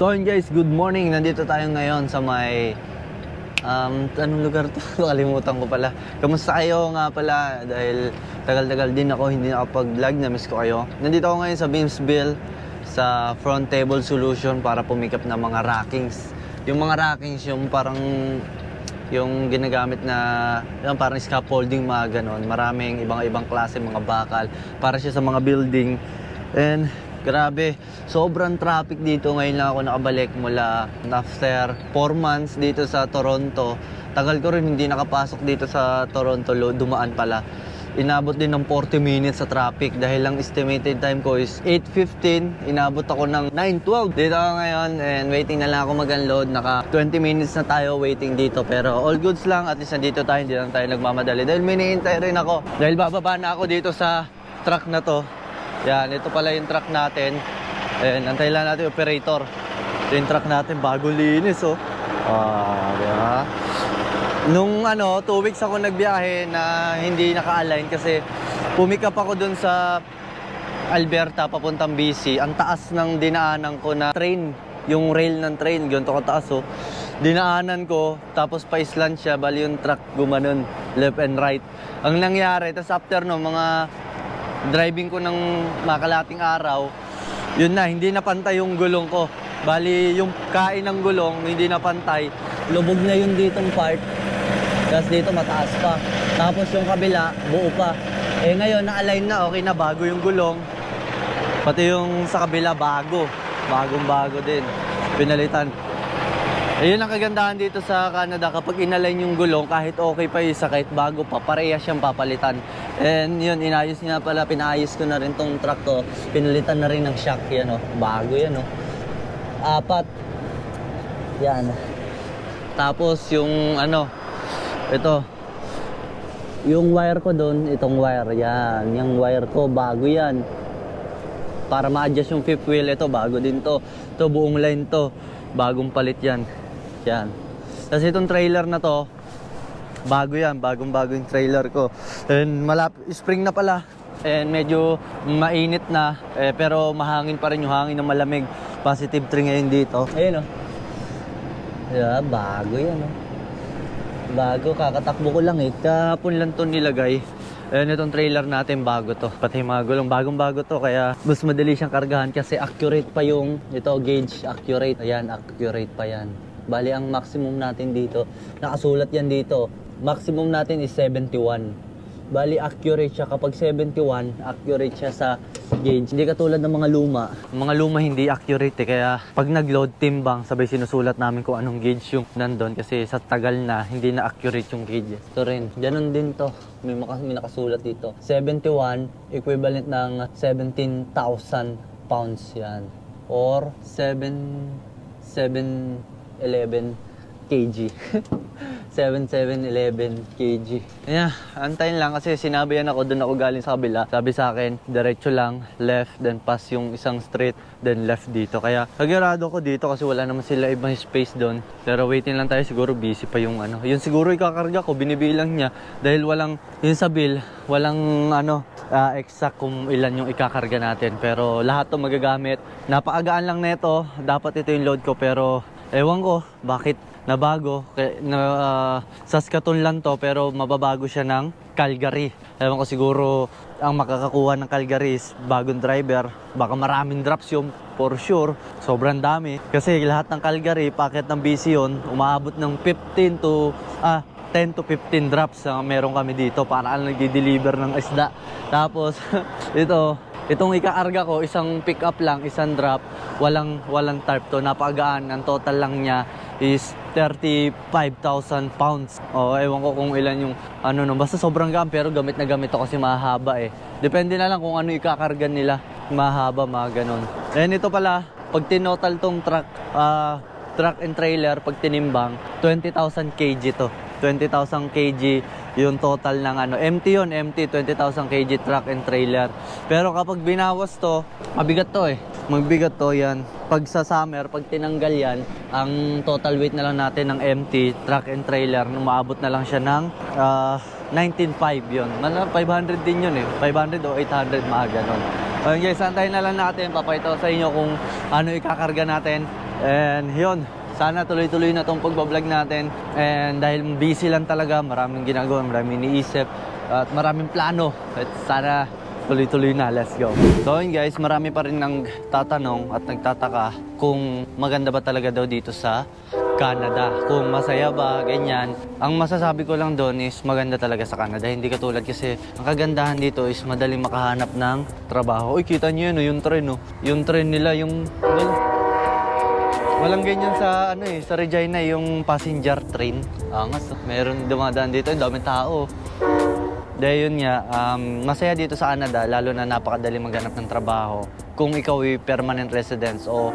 So guys, good morning. Nandito tayo ngayon sa may um, anong lugar to? Nakalimutan ko pala. Kamusta kayo nga pala? Dahil tagal-tagal din ako hindi nakapag-vlog, na-miss ko kayo. Nandito ako ngayon sa Beamsville sa front table solution para pumikap ng mga rackings. Yung mga rackings, yung parang yung ginagamit na yung parang scaffolding mga ganon. Maraming ibang-ibang klase mga bakal para siya sa mga building. And grabe, sobrang traffic dito. Ngayon lang ako nakabalik mula after 4 months dito sa Toronto. Tagal ko rin hindi nakapasok dito sa Toronto, dumaan pala. Inabot din ng 40 minutes sa traffic dahil lang estimated time ko is 8.15. Inabot ako ng 9.12. Dito ako ngayon and waiting na lang ako mag-unload. Naka 20 minutes na tayo waiting dito. Pero all goods lang. At least nandito tayo. Hindi lang tayo nagmamadali. Dahil minihintay rin ako. Dahil bababa na ako dito sa truck na to. Yan, ito pala yung truck natin. And antay lang natin operator. Ito yung truck natin. Bago linis oh. Ah, di ba? Nung ano, two weeks ako nagbiyahe na hindi naka-align kasi pumikap ako dun sa Alberta papuntang BC. Ang taas ng dinaanan ko na train, yung rail ng train, ganito kataas oh. Dinaanan ko, tapos pa-island siya, bali yung truck gumanon, left and right. Ang nangyari, tapos after no, mga driving ko ng makalating araw, yun na, hindi na pantay yung gulong ko. Bali, yung kain ng gulong, hindi na pantay. Lubog na yung ditong part. Tapos dito mataas pa. Tapos yung kabila, buo pa. Eh ngayon, na-align na, okay na, bago yung gulong. Pati yung sa kabila, bago. Bagong bago din. Pinalitan. Ayun ang kagandahan dito sa Canada, kapag inalign yung gulong, kahit okay pa yung isa, kahit bago pa, pareha siyang papalitan. And yun, inayos niya pala, pinayos ko na rin tong truck ko. Pinalitan na rin ng shock, yan o. Bago yan o. Apat. Yan. Tapos yung ano, ito. Yung wire ko doon, itong wire, yan. Yung wire ko, bago yan. Para ma-adjust yung fifth wheel, ito, bago din to. Ito, buong line to. Bagong palit yan. Yan. Tapos itong trailer na to, bago yan. Bagong bago yung trailer ko. And malap spring na pala. And medyo mainit na. Eh, pero mahangin pa rin yung hangin ng malamig. Positive 3 ngayon dito. Ayun oh. Yeah, bago yan oh. Bago, kakatakbo ko lang eh. Kahapon lang to nilagay. Ayan itong trailer natin, bago to. Pati mga gulong, bagong bago to. Kaya mas madali siyang kargahan kasi accurate pa yung, ito gauge, accurate. Ayan, accurate pa yan. Bali, ang maximum natin dito, nakasulat yan dito. Maximum natin is 71. Bali, accurate siya. Kapag 71, accurate siya sa gauge. Hindi katulad ng mga luma. Mga luma hindi accurate eh. Kaya pag nag-load timbang, sabay sinusulat namin kung anong gauge yung nandun. Kasi sa tagal na, hindi na accurate yung gauge. Ito rin. Ganun din to. May, maka, may nakasulat dito. 71, equivalent ng 17,000 pounds yan. Or 7, 7, 11 kg. 7711 kg. Yeah, antayin lang kasi sinabi yan ako doon ako galing sa kabila. Sabi sa akin, diretso lang, left, then pass yung isang straight, then left dito. Kaya kagirado ko dito kasi wala naman sila ibang space doon. Pero waiting lang tayo, siguro busy pa yung ano. Yun siguro ikakarga ko, binibilang niya dahil walang, yun sa bill, walang ano, ah, exact kung ilan yung ikakarga natin. Pero lahat to magagamit. Napakagaan lang neto. Dapat ito yung load ko pero ewan ko bakit nabago. Kaya, na, ah, Saskatoon lang to pero mababago siya ng Calgary. Ewan ko siguro ang makakakuha ng Calgary is bagong driver. Baka maraming drops yung for sure. Sobrang dami. Kasi lahat ng Calgary, packet ng BC yun, umaabot ng 15 to ah, 10 to 15 drops ang meron kami dito para ang nagdi-deliver ng isda. Tapos ito, itong ikaarga ko, isang pick up lang, isang drop, walang walang tarp to, napakagaan. Ang total lang niya is 35,000 pounds. O, ewan ko kung ilan yung ano no. Basta sobrang gaan pero gamit na gamit to kasi mahaba eh. Depende na lang kung ano ikakarga nila. Mahaba, mga ganun. And ito pala, pag tinotal tong truck, ah, truck and trailer, pag tinimbang, 20,000 kg to. 20,000 kg yung total ng ano. Empty yun, empty. 20,000 kg truck and trailer. Pero kapag binawas to, mabigat to eh. Magbigat to yan. Pag sa summer, pag tinanggal yan, ang total weight na lang natin ng empty truck and trailer, umaabot na lang siya ng ah, 19.5 yun. Ano, 500 din yun eh. 500 o 800 mga ganon. Ayun guys, antayin na lang natin. Papakita ko sa inyo kung ano ikakarga natin. And yun, sana tuloy-tuloy na tong pagbablog natin. And dahil busy lang talaga, maraming ginagawa, maraming iniisip, at maraming plano. At sana tuloy-tuloy na, let's go. So yun guys, marami pa rin nang tatanong at nagtataka kung maganda ba talaga daw dito sa Canada. Kung masaya ba, ganyan. Ang masasabi ko lang doon is maganda talaga sa Canada. Hindi katulad kasi ang kagandahan dito is madaling makahanap ng trabaho. Uy, kita niyo yun, oh, yung tren, oh. Yung tren nila, yung... Walang ganyan sa ano eh, sa Regina yung passenger train. Angas, meron dumadaan dito, ang daming tao. Dahil yun nga, um, masaya dito sa Canada, lalo na napakadali maghanap ng trabaho. Kung ikaw ay permanent residence o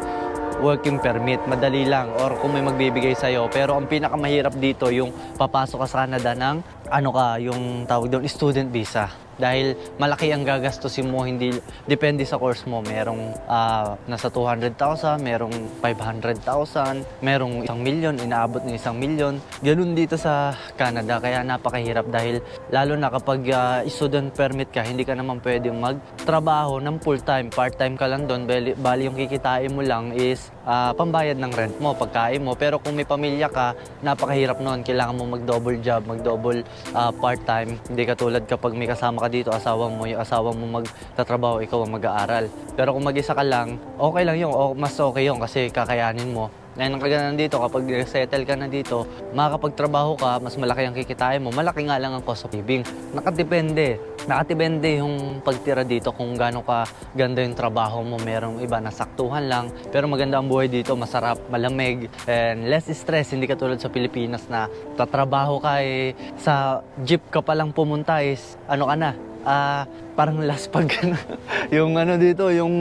working permit, madali lang. Or kung may magbibigay sa'yo. Pero ang pinakamahirap dito, yung papasok ka sa Canada ng, ano ka, yung tawag doon, student visa. Dahil malaki ang gagastusin mo, hindi, depende sa course mo. Merong ah, nasa 200,000, merong 500,000, merong isang milyon, inaabot ng isang milyon. Ganun dito sa Canada, kaya napakahirap dahil lalo na kapag ah, student permit ka, hindi ka naman pwedeng magtrabaho ng full-time. Part-time ka lang doon, bali, bali yung kikitain mo lang is ah, pambayad ng rent mo, pagkain mo. Pero kung may pamilya ka, napakahirap noon. Kailangan mo mag-double job, mag-double ah, part-time. Hindi katulad kapag may kasama ka dito, asawa mo, yung asawa mo magtatrabaho, ikaw ang mag-aaral. Pero kung mag-isa ka lang, okay lang yun. O, mas okay yun kasi kakayanin mo. Ngayon ang kaganda dito, kapag settle ka na dito, makakapagtrabaho ka, mas malaki ang kikitain mo, malaki nga lang ang cost of living. Nakadepende. Nakadepende yung pagtira dito kung gaano ka ganda yung trabaho mo. Merong iba na saktuhan lang, pero maganda ang buhay dito, masarap, malamig, and less stress. Hindi katulad sa Pilipinas na tatrabaho ka eh, sa jeep ka palang pumunta is, ano ka na, ah, parang last pag yung ano dito, yung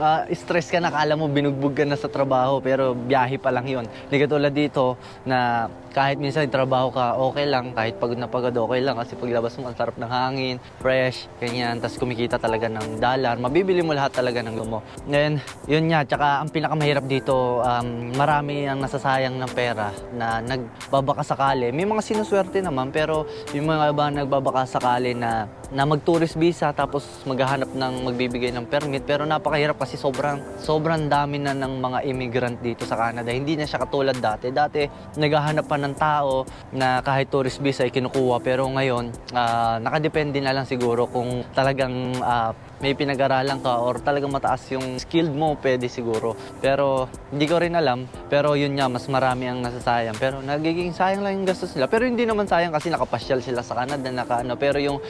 ah, stress ka na, kala mo binugbog ka na sa trabaho, pero biyahe pa lang yun. Hindi katulad dito na kahit minsan trabaho ka, okay lang, kahit pagod na pagod, okay lang, kasi paglabas mo, ang sarap ng hangin, fresh, ganyan, tapos kumikita talaga ng dollar, mabibili mo lahat talaga ng gumo. Ngayon, yun nga, tsaka ang pinakamahirap dito, um, marami ang nasasayang ng pera na nagbabaka sakali. May mga sinuswerte naman, pero yung mga iba nagbabaka sakali na na mag-tourist visa tapos maghahanap ng magbibigay ng permit pero napakahirap kasi sobrang sobrang dami na ng mga immigrant dito sa Canada. Hindi na siya katulad dati. Dati naghahanap pa ng tao na kahit tourist visa ay kinukuha pero ngayon ah, nakadepende na lang siguro kung talagang ah, may pinag-aralan ka or talagang mataas yung skilled mo, pwede siguro. Pero hindi ko rin alam. Pero yun nga, mas marami ang nasasayang. Pero nagiging sayang lang yung gastos nila. Pero hindi naman sayang kasi nakapasyal sila sa Canada, naka ano. Pero yung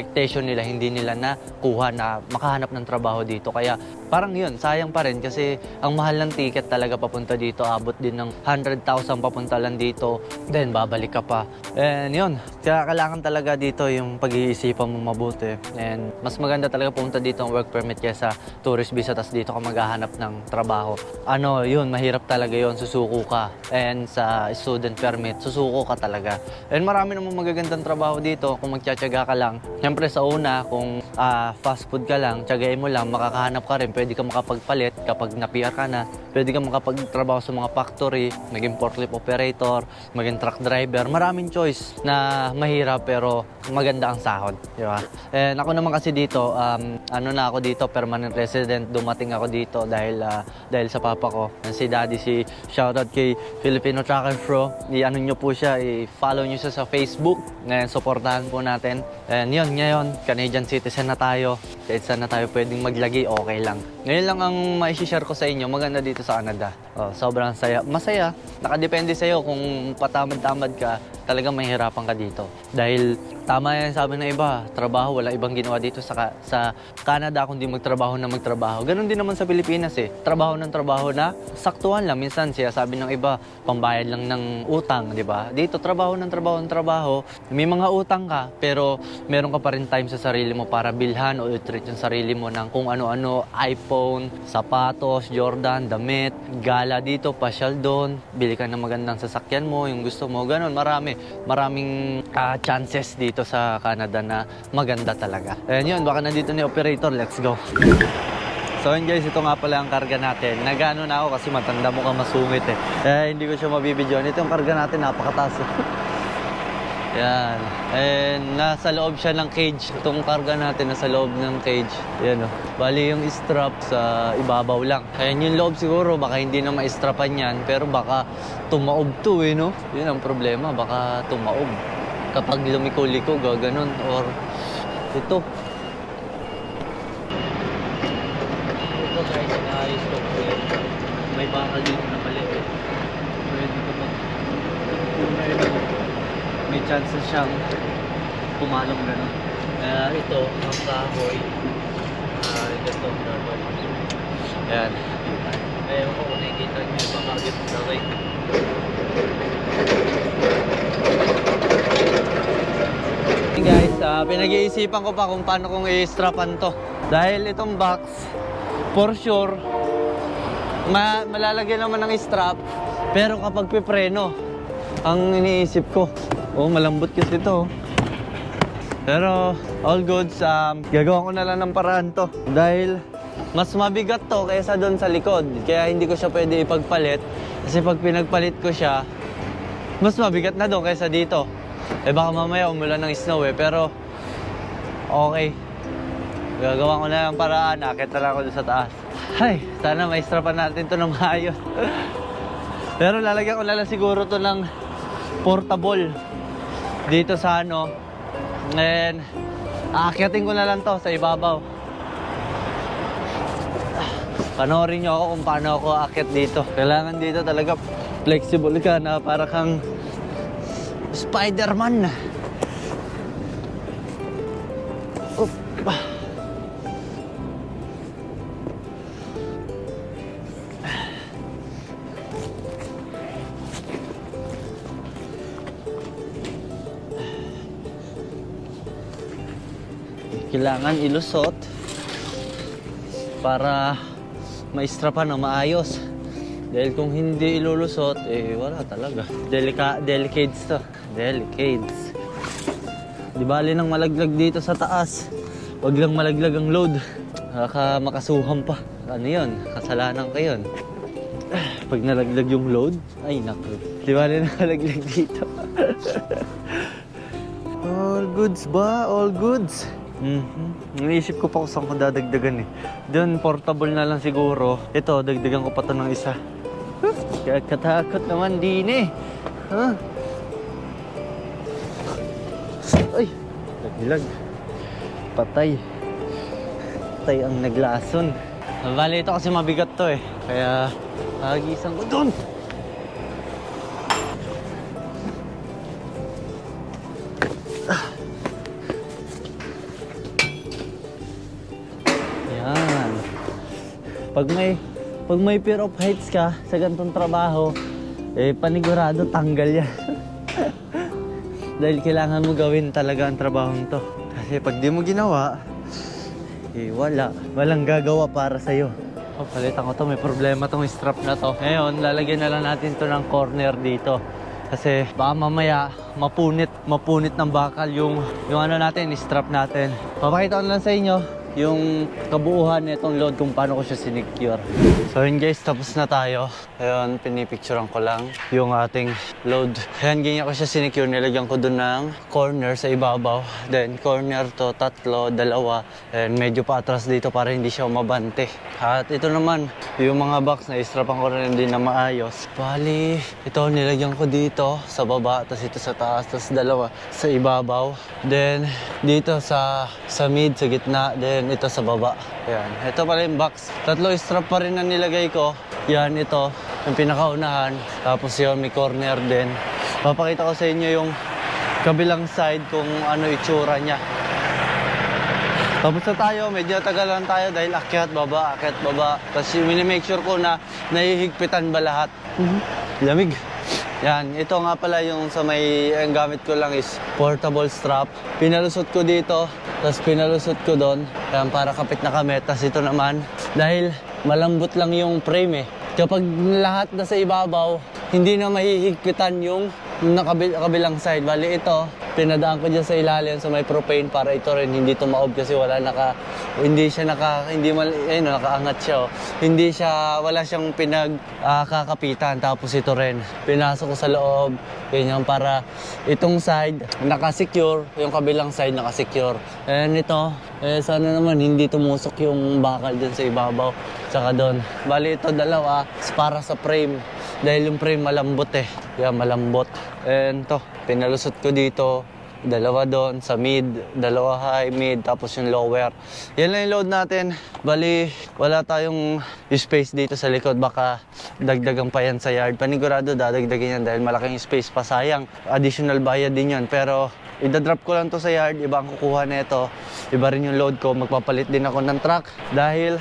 expectation nila, hindi nila nakuha na makahanap ng trabaho dito. Kaya parang yun, sayang pa rin kasi ang mahal ng ticket talaga papunta dito. Abot din ng 100,000 papunta lang dito. Then babalik ka pa. And yun, kaya kailangan talaga dito yung pag-iisipan mo mabuti. And mas maganda talaga pumunta dito ang work permit kaysa tourist visa tas dito ka maghahanap ng trabaho. Ano, yun, mahirap talaga yun. Susuko ka. And sa student permit, susuko ka talaga. And marami namang magagandang trabaho dito kung magtsatsaga ka lang. Siyempre sa una, kung ah, fast food ka lang, tsagain mo lang, makakahanap ka rin. Pwede ka makapagpalit kapag na-PR ka na. Pwede ka makapagtrabaho sa mga factory, maging forklift operator, maging truck driver. Maraming choice na mahirap pero maganda ang sahod. Di ba? And ako naman kasi dito, um, ano na ako dito, permanent resident. Dumating ako dito dahil ah, dahil sa papa ko. Yan Si daddy, si shoutout kay Filipino Tracker Pro. I-ano nyo po siya, i-follow nyo siya sa Facebook. Ngayon, supportahan po natin. And yun, ngayon, Canadian citizen na tayo. Kahit saan na tayo pwedeng maglagi, okay lang. Ngayon lang ang mai-share ko sa inyo, maganda dito sa Canada. Oh, sobrang saya. Masaya. Nakadepende sa'yo kung patamad-tamad ka, talagang mahihirapan ka dito. Dahil tama yan sabi ng iba, trabaho, wala ibang ginawa dito sa, sa Canada kundi magtrabaho na magtrabaho. Ganon din naman sa Pilipinas eh. Trabaho ng trabaho na saktuhan lang. Minsan siya sabi ng iba, pambayad lang ng utang, di ba? Dito, trabaho ng trabaho ng trabaho. May mga utang ka, pero meron ka pa rin time sa sarili mo para bilhan o i-treat yung sarili mo ng kung ano-ano, iPhone, sapatos, Jordan, damit, gala dito, pasyal doon, bili ka ng magandang sasakyan mo, yung gusto mo, ganon, marami. Maraming ah, chances dito sa Canada na maganda talaga. Ayan yun, baka nandito ni operator, let's go. So yun guys, ito nga pala ang karga natin. Nagano na ako kasi matanda mo ka masungit eh. Eh, hindi ko siya mabibidyon. Ito yung karga natin, napakataas. eh. Yan. And nasa loob siya ng cage. Itong karga natin nasa loob ng cage. Yan o. Bali yung strap sa ibabaw lang. Ayan yung loob siguro. Baka hindi na ma-strapan yan. Pero baka tumaob to eh no. Yun ang problema. Baka tumaob. Kapag lumiko-liko gaganon. Or. Ito guys, inaayos ko kasi may bakal dito na mali. Pwede ko mag kung may, may chances siyang pumalong gano'n. Kaya ito, ang kahoy, ah, ito gagawin. Ayan. Ewan ko kung nakikita niyo bakagit ng gawin. Hey guys, ah, pinag-iisipan ko pa kung paano kong i-strapan to. Dahil itong box, for sure, ma malalagyan naman ng strap, pero kapag pipreno, ang iniisip ko, oh malambot kasi oh. Pero all goods, um, gagawa ko na lang ng paraan to. Dahil mas mabigat to kaysa doon sa likod. Kaya hindi ko siya pwede ipagpalit. Kasi pag pinagpalit ko siya, mas mabigat na doon kaysa dito. Eh baka mamaya umulan ng snow eh. Pero okay. Gagawa ko na lang paraan. Akit na lang ako doon sa taas. Ay, sana maistrapan natin to ng maayos. Pero lalagyan ko na lang siguro to ng portable dito sa ano. And aakyatin ko na lang to sa ibabaw. Panoorin nyo ako kung paano ako aakyat dito. Kailangan dito talaga flexible ka na para kang Spider-Man. Kailangan ilusot para maistrapan ng maayos. Dahil kung hindi ilulusot, eh wala talaga. Delika delicades to. Delicades. Di bali nang malaglag dito sa taas. Huwag lang malaglag ang load. Baka makasuhan pa. Ano yun? Kasalanan ko yun. Pag nalaglag yung load, ay naku. Di bali nang malaglag dito. All goods ba? All goods. Mhm. Iniisip ko pa kung saan ko dadagdagan eh. Doon, portable na lang siguro. Ito, dagdagan ko pa to ng isa. Huh, katakot naman din eh. Huh? Ay, naglag. Patay. Patay ang naglason. Bali, ito kasi mabigat to eh. Kaya, hagisan ko doon. Pag may pag may fear of heights ka sa ganitong trabaho, eh panigurado tanggal yan. Dahil kailangan mo gawin talaga ang trabahong to. Kasi pag di mo ginawa, eh wala. Walang gagawa para sa'yo. Oh, palitan ko to. May problema tong strap na to. Ngayon, lalagyan na lang natin to ng corner dito. Kasi baka mamaya mapunit, mapunit ng bakal yung, yung ano natin, strap natin. Papakita ko lang sa inyo yung kabuuhan nitong load kung paano ko siya sinecure. So yun guys, tapos na tayo. Ayun, pinipicturean ko lang yung ating load. Ayan, ganyan ko siya sinecure. Nilagyan ko dun ng corner sa ibabaw. Then corner to, tatlo, dalawa. And medyo paatras dito para hindi siya umabante. At ito naman, yung mga box na istrapan ko rin din na maayos. Bali, ito nilagyan ko dito sa baba, tapos ito sa taas, tapos dalawa sa ibabaw. Then dito sa sa mid, sa gitna, then ito sa baba. Ayan. Ito pala yung box. Tatlo strap pa rin na nilagay ko. Yan, ito. Yung pinakaunahan. Tapos yun, may corner din. Papakita ko sa inyo yung kabilang side kung ano itsura niya. Tapos na tayo, medyo tagalan tayo dahil akyat, baba, akyat, baba. Tapos mini-make sure ko na nahihigpitan ba lahat. Lamig. Yan, ito nga pala yung sa may, ang gamit ko lang is portable strap. Pinalusot ko dito, tapos pinalusot ko doon. Yan, para kapit na kami. Tapos ito naman, dahil malambot lang yung frame eh. Kapag lahat na sa ibabaw, hindi na mahihigpitan yung nakabil kabilang side. Bali ito, pinadaan ko dyan sa ilalim sa may propane para ito rin hindi tumaob kasi wala naka hindi siya naka hindi mal ayun nakaangat siya oh. hindi siya wala siyang pinag ah, kakapitan tapos ito rin. Pinasok ko sa loob ganyan para itong side naka-secure yung kabilang side naka-secure. And ito eh sana naman hindi tumusok yung bakal dyan sa ibabaw saka doon bali ito dalawa para sa frame dahil yung frame malambot eh kaya malambot and to pinalusot ko dito dalawa doon sa mid, dalawa high, mid, tapos yung lower. Yan lang yung load natin. Bali, wala tayong space dito sa likod. Baka dagdagan pa yan sa yard. Panigurado dadagdagan yan dahil malaking space pa. Sayang, additional bayad din yan. Pero idadrop ko lang to sa yard. Iba ang kukuha nito. Iba rin yung load ko. Magpapalit din ako ng truck. Dahil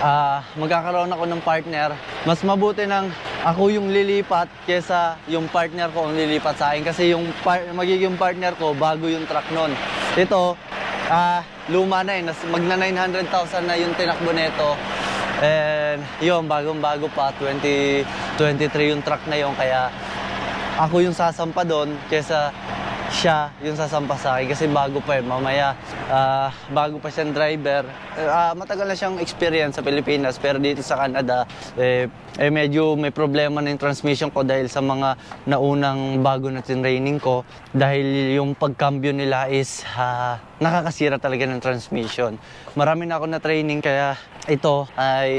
ah magkakaroon ako ng partner. Mas mabuti ng ako yung lilipat kesa yung partner ko ang lilipat sa akin kasi yung par- magiging partner ko bago yung truck nun. Ito, ah luma na eh. Nas, magna 900,000 na yung tinakbo nito. And yun, bagong-bago pa. 2023 yung truck na yun. Kaya ako yung sasampa doon kesa siya yung sasampa sa akin kasi bago pa eh. Mamaya, ah, bago pa siyang driver. Ah, matagal na siyang experience sa Pilipinas pero dito sa Canada, eh, eh medyo may problema na yung transmission ko dahil sa mga naunang bago na training ko. Dahil yung pagkambyo nila is ah, nakakasira talaga ng transmission. Marami na ako na training kaya ito ay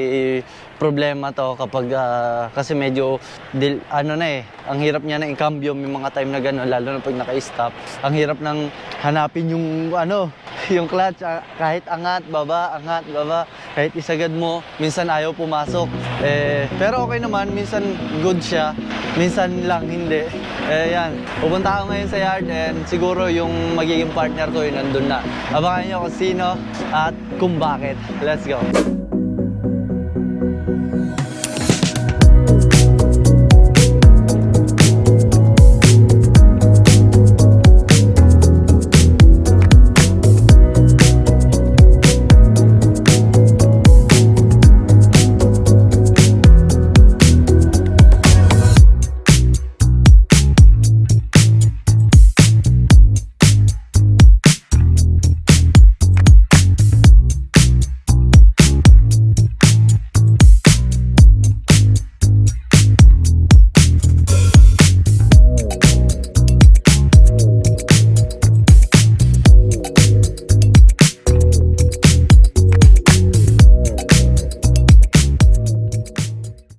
problema to kapag ah, kasi medyo dil, ano na eh ang hirap niya na i-cambio may mga time na gano'n lalo na pag naka-stop. Ang hirap nang hanapin yung ano yung clutch ah, kahit angat baba angat baba kahit isagad mo minsan ayaw pumasok. Eh pero okay naman minsan good siya minsan lang hindi. Eh yan. Pupunta ako ngayon sa yard and siguro yung magiging partner ko yun nandun na. Abangan nyo kung sino at kung bakit. Let's go